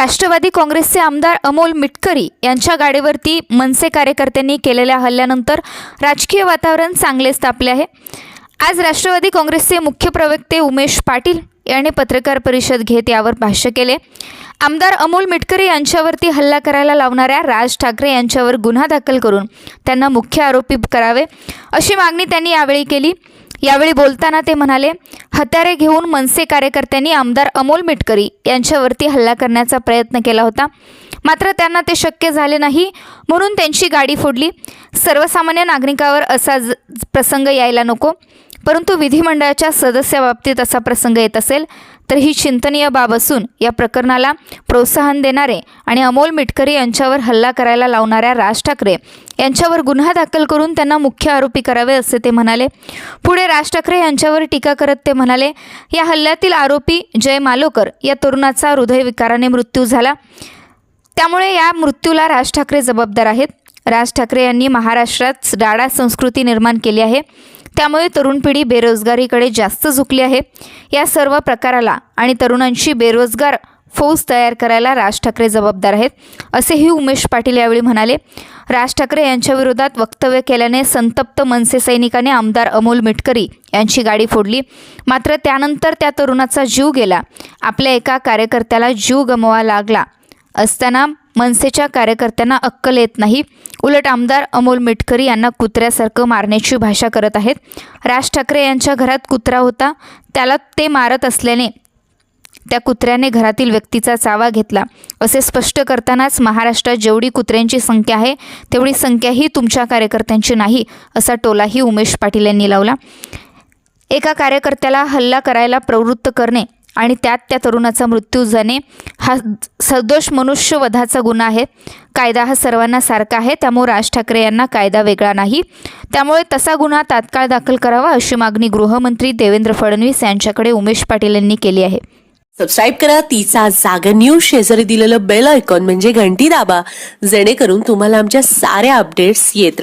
राष्ट्रवादी काँग्रेसचे आमदार अमोल मिटकरी यांच्या गाडीवरती मनसे कार्यकर्त्यांनी केलेल्या हल्ल्यानंतर राजकीय वातावरण चांगलेच तापले आहे. आज राष्ट्रवादी काँग्रेसचे मुख्य प्रवक्ते उमेश पाटील यांनी पत्रकार परिषद घेत यावर भाष्य केले. आमदार अमोल मिटकरी यांच्यावरती हल्ला करायला लावणाऱ्या राज ठाकरे यांच्यावर गुन्हा दाखल करून त्यांना मुख्य आरोपी करावे अशी मागणी त्यांनी यावेळी केली. यावेळी बोलताना ते म्हणाले हत्यारे घेऊन मनसे कार्यकर्त्यांनी आमदार अमोल मिटकरी यांच्यावरती हल्ला करण्याचा प्रयत्न केला होता. मात्र त्यांना ते शक्य झाले नाही म्हणून त्यांची गाडी फोडली. सर्वसामान्य नागरिकावर असा ज- प्रसंग यायला नको. परंतु विधिमंडळाच्या सदस्याबाबतीत असा प्रसंग येत असेल तर ही चिंतनीय बाब असून या प्रकरणाला प्रोत्साहन देणारे आणि अमोल मिटकरी यांच्यावर हल्ला करायला लावणाऱ्या राज ठाकरे यांच्यावर गुन्हा दाखल करून त्यांना मुख्य आरोपी करावे असे ते म्हणाले. पुढे राज ठाकरे यांच्यावर टीका करत ते म्हणाले या हल्ल्यातील आरोपी जय मालोकर या तरुणाचा हृदयविकाराने मृत्यू झाला. त्यामुळे या मृत्यूला राज ठाकरे जबाबदार आहेत. राज ठाकरे यांनी महाराष्ट्रात डाडा संस्कृती निर्माण केली आहे. त्यामुळे तरुण पिढी बेरोजगारीकडे जास्त झुकली आहे. या सर्व प्रकाराला आणि तरुणांची बेरोजगार फौज तयार करायला राज ठाकरे जबाबदार आहेत असेही उमेश पाटील यावेळी म्हणाले. राज ठाकरे यांच्याविरोधात वक्तव्य केल्याने संतप्त मनसे सैनिकाने आमदार अमोल मिटकरी यांची गाडी फोडली. मात्र त्यानंतर त्या तरुणाचा जीव गेला. आपल्या एका कार्यकर्त्याला जीव गमवा लागला असताना मनसेच्या कार्यकर्त्यांना अक्कल येत नाही. उलट आमदार अमोल मिटकरी यांना कुत्र्यासारखं मारण्याची भाषा करत आहेत. राज ठाकरे यांच्या घरात कुत्रा होता. त्याला ते मारत असल्याने त्या कुत्र्याने घरातील व्यक्तीचा चावा घेतला. असे स्पष्ट करतानाच महाराष्ट्रात जेवढी कुत्र्यांची संख्या आहे तेवढी संख्या ही तुमच्या कार्यकर्त्यांची नाही असा टोलाही उमेश पाटील यांनी लावला. एका कार्यकर्त्याला हल्ला करायला प्रवृत्त करणे आणि त्यात त्या तरुणाचा मृत्यू जाणे हा सदोष मनुष्यवधाचा गुन्हा आहे. कायदा हा सर्वांना सारखा आहे त्यामुळे राज ठाकरे यांना कायदा वेगळा नाही. त्यामुळे तसा गुन्हा तात्काळ दाखल करावा अशी मागणी गृहमंत्री देवेंद्र फडणवीस यांच्याकडे उमेश पाटील यांनी केली आहे. सबस्क्राईब करा तिचा जागर न्यूज शेजारी दिलेलं बेल आयकॉन म्हणजे घंटी दाबा. जेणेकरून तुम्हाला आमच्या साऱ्या अपडेट्स येत